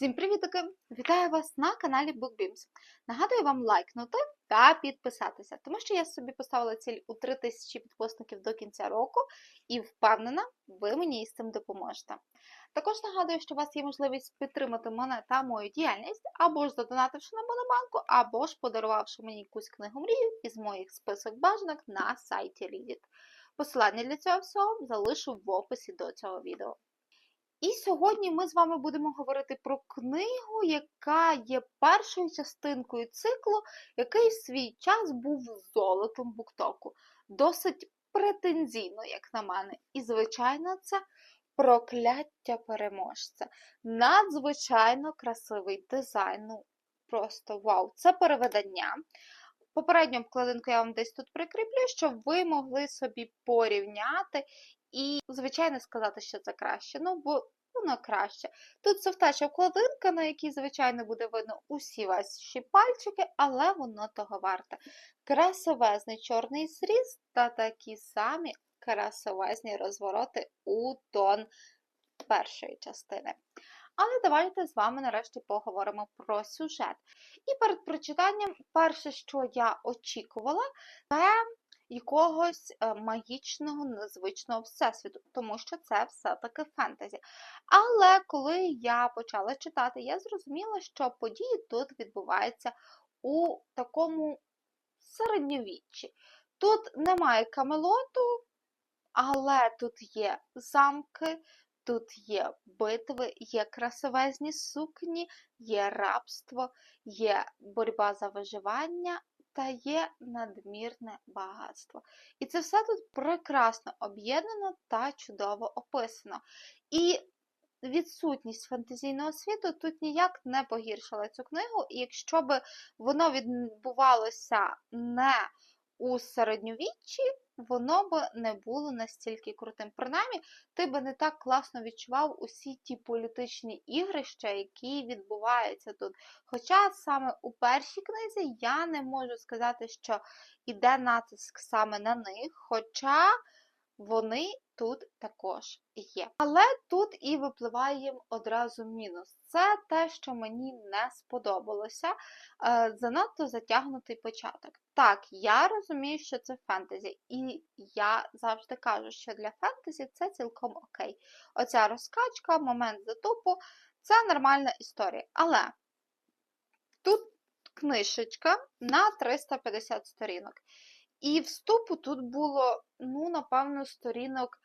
Всім привітки! Вітаю вас на каналі BookBeams. Нагадую вам лайкнути та підписатися, тому що я собі поставила ціль у 3000 підписників до кінця року і впевнена, ви мені із цим допоможете. Також нагадую, що у вас є можливість підтримати мене та мою діяльність, або ж задонативши на монобанку, або ж подарувавши мені якусь книгу мрію із моїх список бажанок на сайті Reddit. Посилання для цього всього залишу в описі до цього відео. І сьогодні ми з вами будемо говорити про книгу, яка є першою частинкою циклу, який в свій час був золотом буктоку. Досить претензійно, як на мене. І, звичайно, це прокляття переможця. Надзвичайно красивий дизайн. Ну, просто вау! Це переведення. Попередню обкладинку я вам десь тут прикріплю, щоб ви могли собі порівняти і, звичайно, сказати, що це краще. Ну, бо воно краще. Тут совтача обкладинка, на якій, звичайно, буде видно усі ваші пальчики, але воно того варте. Красовезний чорний зріз та такі самі красовезні розвороти у тон першої частини. Але давайте з вами нарешті поговоримо про сюжет. І перед прочитанням, перше, що я очікувала, це якогось е, магічного, незвичного всесвіту, тому що це все-таки фентезі. Але коли я почала читати, я зрозуміла, що події тут відбуваються у такому середньовіччі. Тут немає камелоту, але тут є замки, тут є битви, є красивезні сукні, є рабство, є боротьба за виживання та є надмірне багатство. І це все тут прекрасно об'єднано та чудово описано. І відсутність фантазійного світу тут ніяк не погіршила цю книгу, і якщо б воно відбувалося не у середньовіччі, воно б не було настільки крутим. Принаймні, ти би не так класно відчував усі ті політичні ігрища, які відбуваються тут. Хоча саме у першій книзі я не можу сказати, що іде натиск саме на них, хоча вони тут також є. Але тут і випливає їм одразу мінус. Це те, що мені не сподобалося. Е, занадто затягнутий початок. Так, я розумію, що це фентезі, і я завжди кажу, що для фентезі це цілком окей. Оця розкачка, момент затупу це нормальна історія. Але тут книжечка на 350 сторінок. І вступу тут було, ну, напевно, сторінок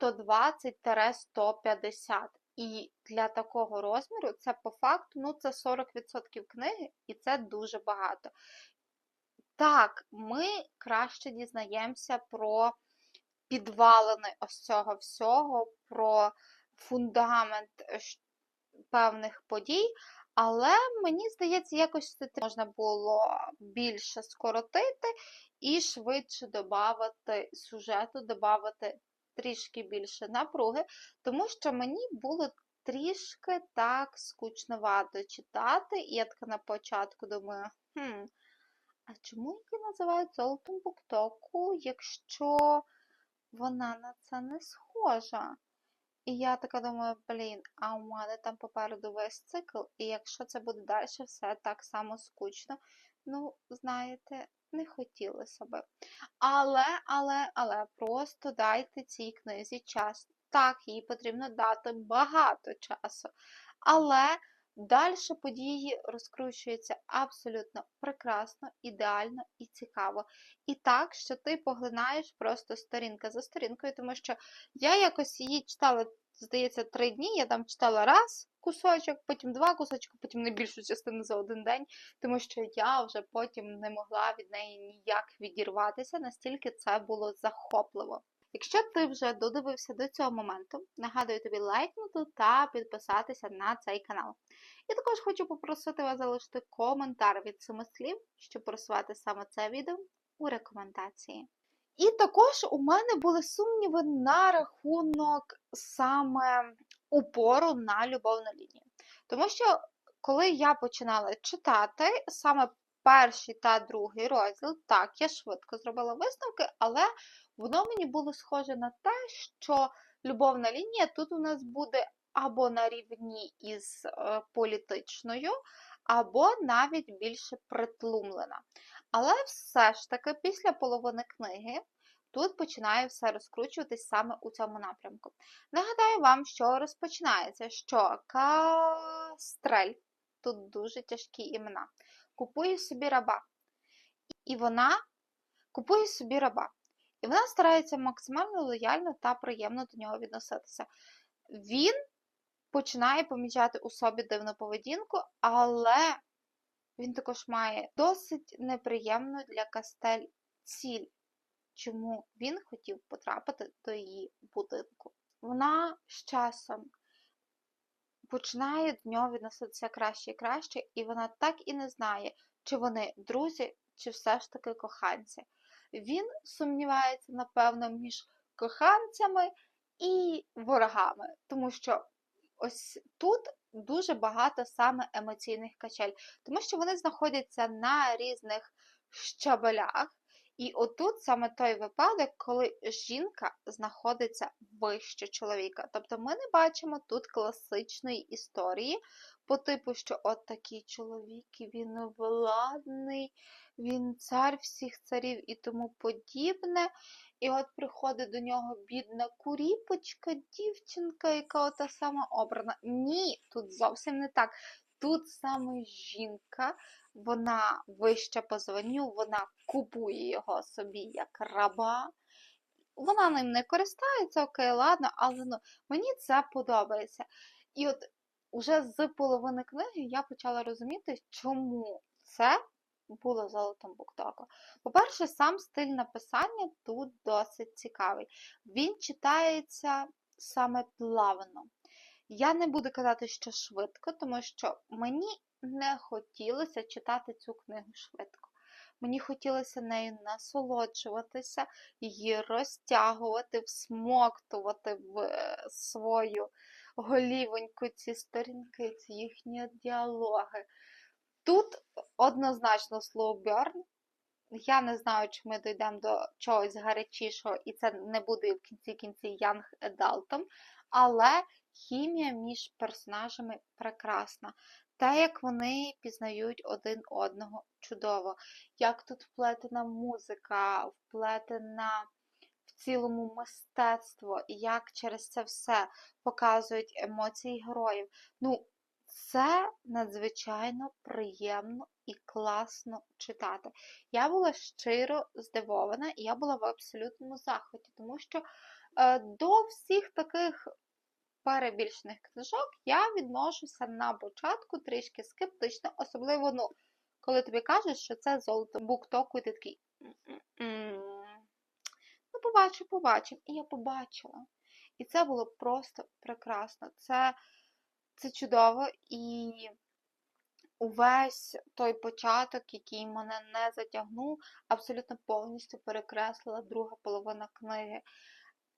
120-150. І для такого розміру це по факту ну, це 40% книги, і це дуже багато. Так, ми краще дізнаємося про підвалини ось цього всього, про фундамент певних подій, але мені здається, якось це можна було більше скоротити і швидше додати сюжету, додати трішки більше напруги, тому що мені було трішки так скучновато читати, і я така на початку думаю, хм, а чому її називають золотом буктоку, якщо вона на це не схожа? І я така думаю, блін, а у мене там попереду весь цикл, і якщо це буде далі все так само скучно, ну, знаєте, не хотілося би. Але, але, але, просто дайте цій книзі час. Так, їй потрібно дати багато часу. Але далі події розкручуються абсолютно прекрасно, ідеально і цікаво. І так, що ти поглинаєш просто сторінка за сторінкою, тому що я якось її читала, здається, три дні, я там читала раз кусочок, потім два кусочки, потім не більшу частину за один день, тому що я вже потім не могла від неї ніяк відірватися, настільки це було захопливо. Якщо ти вже додивився до цього моменту, нагадую тобі лайкнути та підписатися на цей канал. І також хочу попросити вас залишити коментар від семи слів, щоб просувати саме це відео у рекомендації. І також у мене були сумніви на рахунок саме упору на любовну лінію. Тому що, коли я починала читати саме перший та другий розділ, так, я швидко зробила висновки, але воно мені було схоже на те, що любовна лінія тут у нас буде або на рівні із е, політичною, або навіть більше притлумлена. Але все ж таки, після половини книги, тут починає все розкручуватись саме у цьому напрямку. Нагадаю вам, що розпочинається, що Кастрель, тут дуже тяжкі імена, купує собі раба. І вона купує собі раба. І вона старається максимально лояльно та приємно до нього відноситися. Він починає помічати у собі дивну поведінку, але він також має досить неприємну для Кастель ціль, чому він хотів потрапити до її будинку. Вона з часом починає до нього відноситися краще і краще, і вона так і не знає, чи вони друзі, чи все ж таки коханці. Він сумнівається, напевно, між коханцями і ворогами, тому що ось тут дуже багато саме емоційних качель, тому що вони знаходяться на різних щабелях. І отут саме той випадок, коли жінка знаходиться вище чоловіка. Тобто ми не бачимо тут класичної історії по типу, що от такий чоловік, він владний, він цар всіх царів і тому подібне. І от приходить до нього бідна куріпочка, дівчинка, яка ота сама обрана. Ні, тут зовсім не так. Тут саме жінка, вона вища по званню, вона купує його собі як раба. Вона ним не користається, окей, ладно, але ну, мені це подобається. І от уже з половини книги я почала розуміти, чому це було золотом буктоку. По-перше, сам стиль написання тут досить цікавий. Він читається саме плавно. Я не буду казати, що швидко, тому що мені не хотілося читати цю книгу швидко. Мені хотілося нею насолоджуватися, її розтягувати, всмоктувати в е, свою голівоньку ці сторінки, ці їхні діалоги. Тут однозначно burn. Я не знаю, чи ми дійдемо до чогось гарячішого, і це не буде в кінці кінці Young Adult, але хімія між персонажами прекрасна. Те, як вони пізнають один одного чудово, як тут вплетена музика, вплетена в цілому мистецтво, і як через це все показують емоції героїв. Ну, це надзвичайно приємно і класно читати. Я була щиро здивована, і я була в абсолютному захваті, тому що е, до всіх таких перебільшених книжок я відношуся на початку трішки скептично, особливо, ну, коли тобі кажуть, що це золото буктоку, і ти такий. Ну, побачу, побачимо. І я побачила. І це було просто прекрасно. Це це чудово і увесь той початок, який мене не затягнув, абсолютно повністю перекреслила друга половина книги.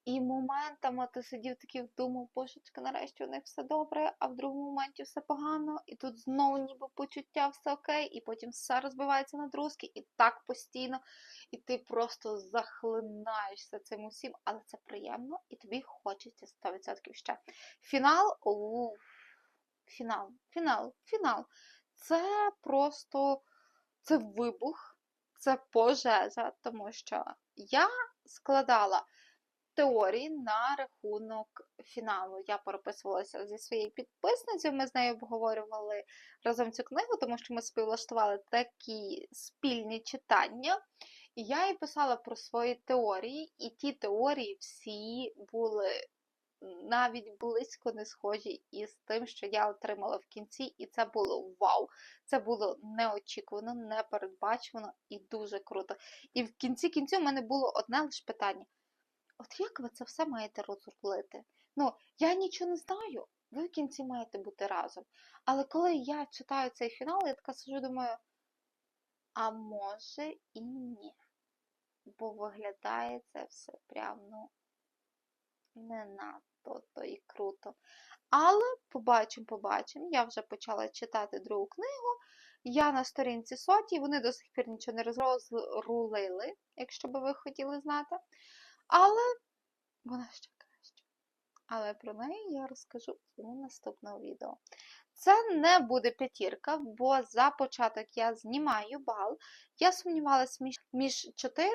І моментами ти сидів такий вдумав, божечка, нарешті у них все добре, а в другому моменті все погано, і тут знову ніби почуття все окей, і потім все розбивається на друзки, і так постійно, і ти просто захлинаєшся цим усім, але це приємно, і тобі хочеться 100% ще. Фінал, уф, фінал, фінал, фінал. Це просто це вибух, це пожежа, тому що я складала теорії на рахунок фіналу. Я переписувалася зі своєю підписницею, ми з нею обговорювали разом цю книгу, тому що ми співвлаштували такі спільні читання. І я їй писала про свої теорії, і ті теорії всі були навіть близько не схожі із тим, що я отримала в кінці, і це було вау! Це було неочікувано, непередбачувано і дуже круто. І в кінці кінцю в мене було одне лише питання: от як ви це все маєте розрулити? Ну, я нічого не знаю, ви в кінці маєте бути разом. Але коли я читаю цей фінал, я така сижу, думаю, а може і ні. Бо виглядає це все прямо ну, не надто то і круто. Але побачимо, побачимо. Я вже почала читати другу книгу. Я на сторінці соті, вони до сих пір нічого не розрулили, якщо би ви хотіли знати. Але вона ще краще. але про неї я розкажу у наступному відео. Це не буде п'ятірка, бо за початок я знімаю бал. Я сумнівалась між 4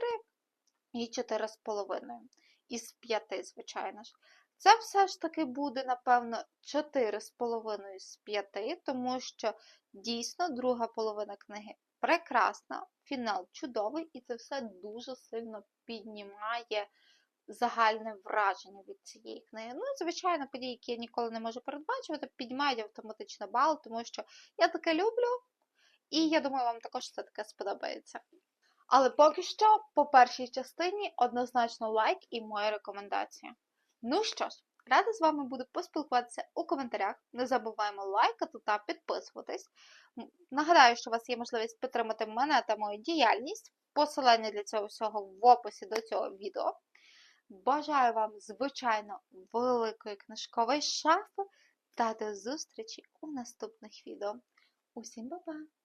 і 4,5. Із 5, звичайно ж. Це все ж таки буде, напевно, 4,5 з 5, тому що дійсно друга половина книги прекрасна, фінал чудовий, і це все дуже сильно піднімає загальне враження від цієї книги. Ну, звичайно, події, які я ніколи не можу передбачувати, піднімають автоматично бал, тому що я таке люблю, і я думаю, вам також це таке сподобається. Але поки що, по першій частині, однозначно лайк і моя рекомендація. Ну що ж, рада з вами буду поспілкуватися у коментарях. Не забуваємо лайкати та підписуватись. Нагадаю, що у вас є можливість підтримати мене та мою діяльність. Посилання для цього всього в описі до цього відео. Бажаю вам, звичайно, великої книжкової шафи та до зустрічі у наступних відео. Усім па-па!